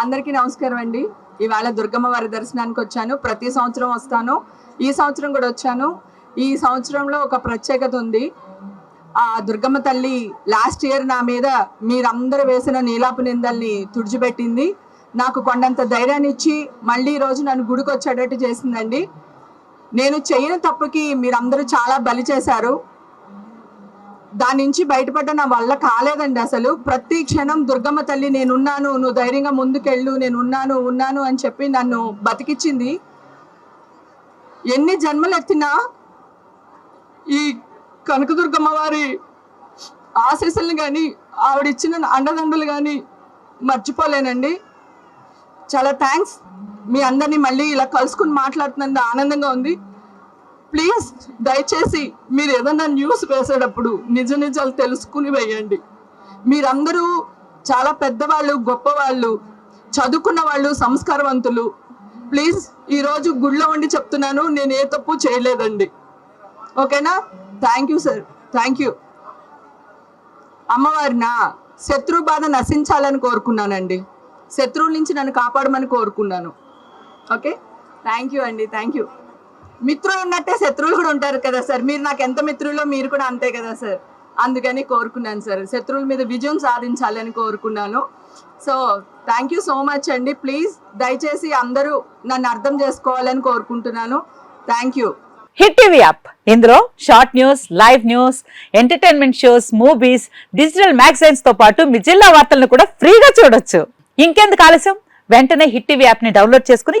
అందరికీ నమస్కారం అండి. ఇవాళ దుర్గమ్మ వారి దర్శనానికి వచ్చాను. ప్రతి సంవత్సరం వస్తాను. ఈ సంవత్సరం కూడా వచ్చాను. ఈ సంవత్సరంలో ఒక ప్రత్యేకత ఉంది. ఆ దుర్గమ్మ తల్లి లాస్ట్ ఇయర్ నా మీద మీరందరూ వేసిన నీలాపు నిందల్ని తుడిచిపెట్టింది. నాకు కొండంత ధైర్యాన్ని ఇచ్చి మళ్ళీ రోజు నన్ను గుడికి వచ్చేటట్టు చేసిందండి. నేను చేయని తప్పుకి మీరందరూ చాలా బలి చేశారు. దాని నుంచి బయటపడ్డ నా వల్ల కాలేదండి అసలు. ప్రతి క్షణం దుర్గమ్మ తల్లి నేనున్నాను నువ్వు ధైర్యంగా ముందుకెళ్ళు నేను ఉన్నాను ఉన్నాను అని చెప్పి నన్ను బతికిచ్చింది. ఎన్ని జన్మలు ఎత్తినా ఈ కనకదుర్గమ్మ వారి ఆశీస్సులను కానీ ఆవిడిచ్చిన అండదండలు కానీ మర్చిపోలేనండి. చాలా థ్యాంక్స్. మీ అందరినీ మళ్ళీ ఇలా కలుసుకుని మాట్లాడుతున్నందుకు ఆనందంగా ఉంది. ప్లీజ్ దయచేసి మీరు ఏదైనా న్యూస్ వేసేటప్పుడు నిజ నిజాలు తెలుసుకుని వేయండి. మీరందరూ చాలా పెద్దవాళ్ళు గొప్పవాళ్ళు చదువుకున్న వాళ్ళు సంస్కారవంతులు. ప్లీజ్ ఈరోజు గుళ్ళో ఉండి చెప్తున్నాను నేను ఏ తప్పు చేయలేదండి. ఓకేనా? Thank you sir thank you అమ్మవారిన శత్రు బాధ నశించాలని కోరుకున్నానండి. శత్రువుల నుంచి నన్ను కాపాడమని కోరుకున్నాను. ఓకే? థ్యాంక్ యూ అండి. థ్యాంక్ యూ మిత్రులు ఉన్నట్టే శత్రువులు కూడా ఉంటారు కదా సార్. మీరు నాకు ఎంత మిత్రులో మీరు కూడా అంతే కదా సార్. అందుకని కోరుకున్నాను సార్. శత్రువుల మీద విజయం సాధించాలని కోరుకున్నాను. So thank you so much అండి. ప్లీజ్ దయచేసి అందరూ నన్ను అర్థం చేసుకోవాలని కోరుకుంటున్నాను. Thank you hit TV app. ఇందులో short news live news entertainment shows movies digital మ్యాగజైన్స్తో పాటు మీ జిల్లా వార్తలను కూడా ఫ్రీగా చూడొచ్చు. ఇంకెందుకు ఆలస్యం? వెంటనే హిట్ టీవీ యాప్ని డౌన్లోడ్ చేసుకుని